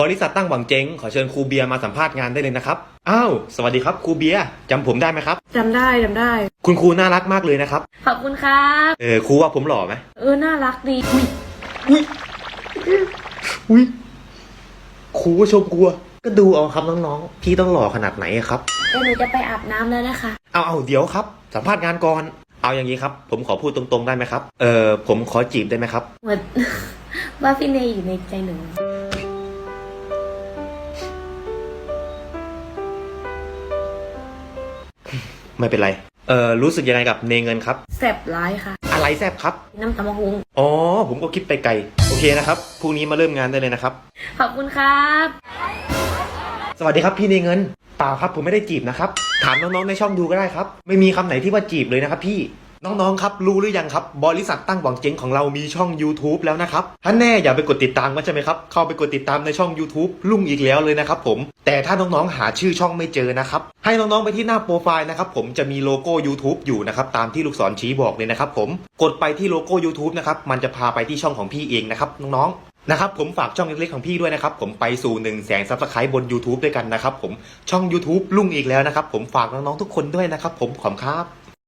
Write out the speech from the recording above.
บริษัทตั้งหวังเจ๊งขอเชิญครูเบียร์มาสัมภาษณ์งานได้เลยนะครับ อ้าว สวัสดีครับครูเบียร์จำผมได้ไหมครับ จำได้จำได้ คุณครูน่ารักมากเลยนะครับ ขอบคุณครับ เออครูว่าผมหล่อไหมเออ น่ารักดี อุ้ยอุ้ยครูก็ชมกลัว ก็ดูเอาครับน้องๆ พี่ต้องหล่อขนาดไหนอะครับ เดี๋ยวหนูจะไปอาบน้ำแล้วนะคะ เอาเอาเดี๋ยวครับ สัมภาษณ์งานก่อน เอาอย่างนี้ครับ ผมขอพูดตรงๆได้ไหมครับ เออผมขอจีบได้ไหมครับ เหมือน ว่าพี่เนยอยู่ในใจหนู ไม่เป็นไร เออรู้สึกยังไงกับเนเงินครับ แสบร้ายค่ะ อะไรแซบครับ น้ำตาลมะฮุงอ๋อ ผมก็คิดไปไกล โอเคนะครับ พรุ่งนี้มาเริ่มงานได้เลยนะครับ ขอบคุณครับ สวัสดีครับพี่เนเงิน เปล่าครับผมไม่ได้จีบนะครับ ถามน้องๆในช่องดูก็ได้ครับ ไม่มีคำไหนที่ว่าจีบเลยนะครับพี่ น้องๆ ครับรู้หรือยังครับ บริษัทตั้งหวังเจ๊งของเรามีช่อง YouTube แล้วนะครับถ้าแน่อย่าไปกดติดตามกันใช่ไหมครับ เข้าไปกดติดตามในช่อง YouTube ลุ่งอีกแล้วเลยนะครับผม แต่ถ้าน้องๆ หาชื่อช่องไม่เจอนะครับ ให้น้องๆ ไปที่หน้าโปรไฟล์นะครับผมจะมีโลโก้ YouTube อยู่นะครับ ตามที่ลูกศรชี้บอกเลยนะครับผม กดไปที่โลโก้ YouTube นะครับ มันจะพาไปที่ช่องของพี่เองนะครับน้องๆนะครับผมฝากช่องเล็กๆของพี่ด้วยนะครับผมไปสู่1นึ่งแสนซับสไครต์บน YouTube ด้วยกันนะครับผมช่อง YouTube ลุ่งอีกแล้วนะครับผมฝากน้องๆทุกคนด้วยนะครับผมขอบครับ